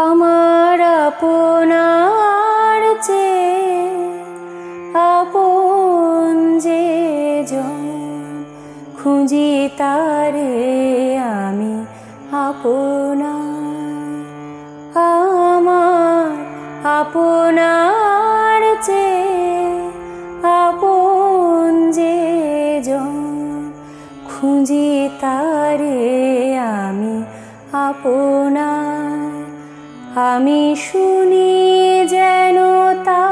আমার আপনার চেয়ে আপন যে খুঁজি তারে আমি আপনার, আমার আপনার চেয়ে আপন যে খুঁজি তারে আমি আপনার। আমি শুনি যেন তা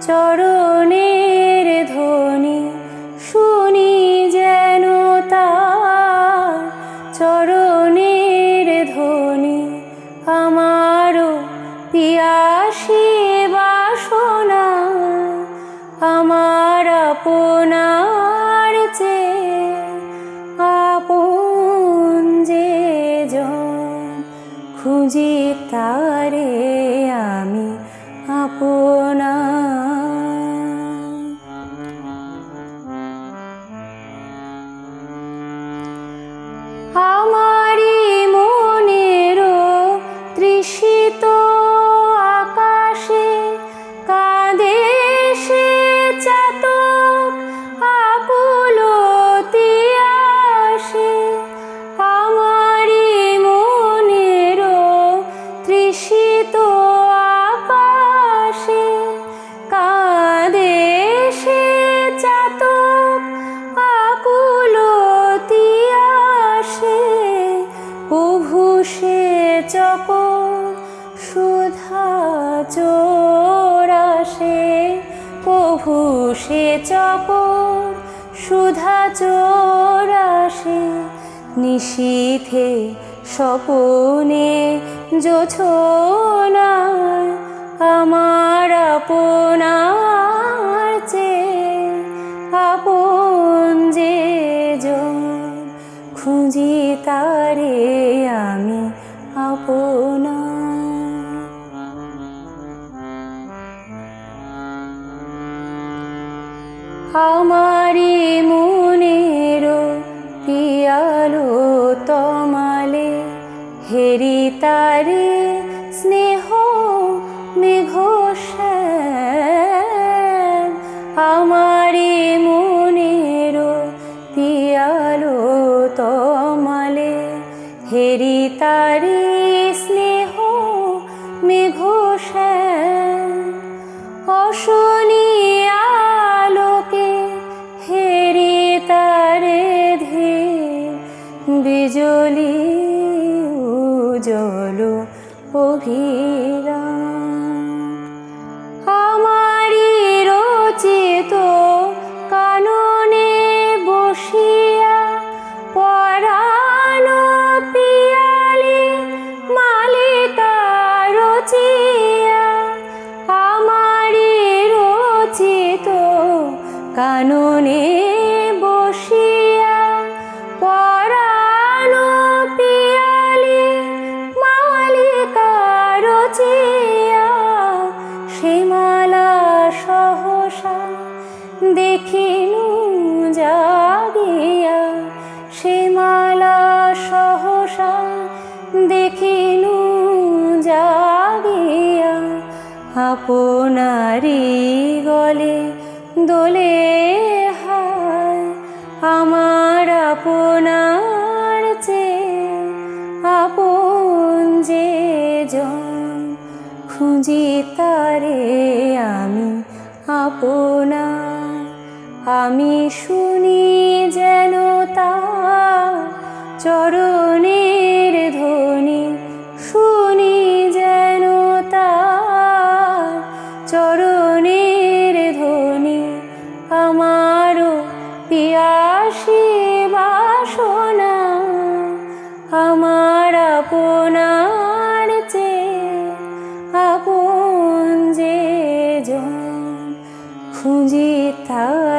চরণের তারে আমি আপনা। আমারি সে চকর সুধা চোরাসে প্রভু সে চকর সুধা চোরাসে নিশীথে স্বপনে জোছনায় আমার আপনার চেয়ে আপন যে খুঁজি তারে আপনার আমারি মনের পিয়ালো তমালে, হেরি তারে স্নেহ মেঘ। আমারি মনের পিয়ালো তমালে, হেরি তারে অশনি আলোকে হেরি তারে ধে বিজলি উজল অভিরাম। কাননে বসিয়া পরানো পিয়ালি মালিকা রচিয়া সীমালা সহসা দেখিনু জাগিয়া। সীমালা সহসা দেখিনু জাগিয়া। আপনারি গলে দোলে হায় আমার আপনার চেয়ে আপন যে জন খুঁজি তারে আমি আপনার। আমি শুনি যেন তা চরণের ধ্বনি। খুঁজি তারে